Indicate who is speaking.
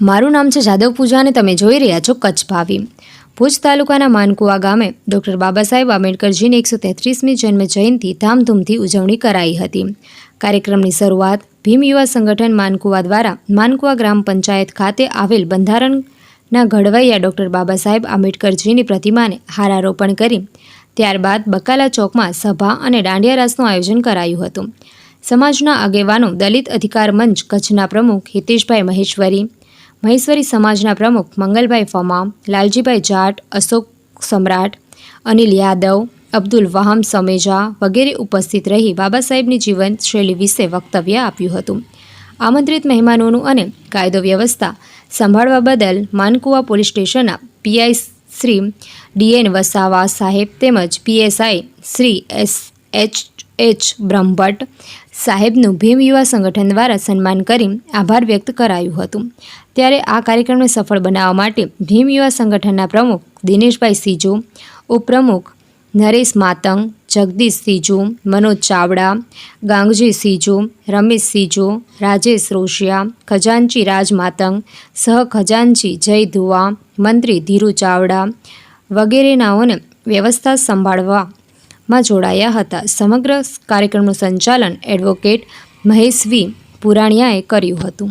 Speaker 1: મારું નામ છે જાદવ પૂજા અને તમે જોઈ રહ્યા છો કચ્છ ભાવી. ભુજ તાલુકાના માનકુવા ગામે ડૉક્ટર બાબા સાહેબ આંબેડકરજીની એકસો તેત્રીસમી જન્મ જયંતિ ધામધૂમથી ઉજવણી કરાઈ હતી. કાર્યક્રમની શરૂઆત ભીમ યુવા સંગઠન માનકુવા દ્વારા માનકુવા ગ્રામ પંચાયત ખાતે આવેલ બંધારણના ઘડવૈયા ડૉક્ટર બાબા સાહેબ આંબેડકરજીની પ્રતિમાને હારારોપણ કરી, ત્યારબાદ બકાલા ચોકમાં સભા અને દાંડિયા રાસનું આયોજન કરાયું હતું. સમાજના આગેવાનો દલિત અધિકાર મંચ કચ્છના પ્રમુખ હિતેશભાઈ મહેશ્વરી મહેશ્વરી સમાજના પ્રમુખ મંગલભાઈ ફમા, લાલજીભાઈ જાટ, અશોક સમ્રાટ, અનિલ યાદવ, અબ્દુલ વહામ સમેજા વગેરે ઉપસ્થિત રહી બાબા સાહેબની જીવનશૈલી વિશે વક્તવ્ય આપ્યું હતું. આમંત્રિત મહેમાનોનું અને કાયદો વ્યવસ્થા સંભાળવા બદલ માનકુવા પોલીસ સ્ટેશનના પીઆઈ શ્રી ડીએન વસાવા સાહેબ તેમજ PSI Shri S H H. Brahmbhatt સાહેબનું ભીમ યુવા સંગઠન દ્વારા સન્માન કરી આભાર વ્યક્ત કરાયું હતું. ત્યારે આ કાર્યક્રમને સફળ બનાવવા માટે ભીમ યુવા સંગઠનના પ્રમુખ દિનેશભાઈ સિજુ, ઉપપ્રમુખ નરેશ માતંગ, જગદીશ સિજુ, મનોજ ચાવડા, ગાંગજી સિજુ, રમેશ સિજુ, રાજેશ રોશિયા, ખજાનચી રાજ માતંગ, સહ ખજાનચી જય ધુવા, મંત્રી ધીરુ ચાવડા વગેરેનાઓને વ્યવસ્થા સંભાળવા માં જોડાયા હતા. સમગ્ર કાર્યક્રમનું સંચાલન એડવોકેટ મહેશ વી પુરાણિયાએ કર્યું હતું.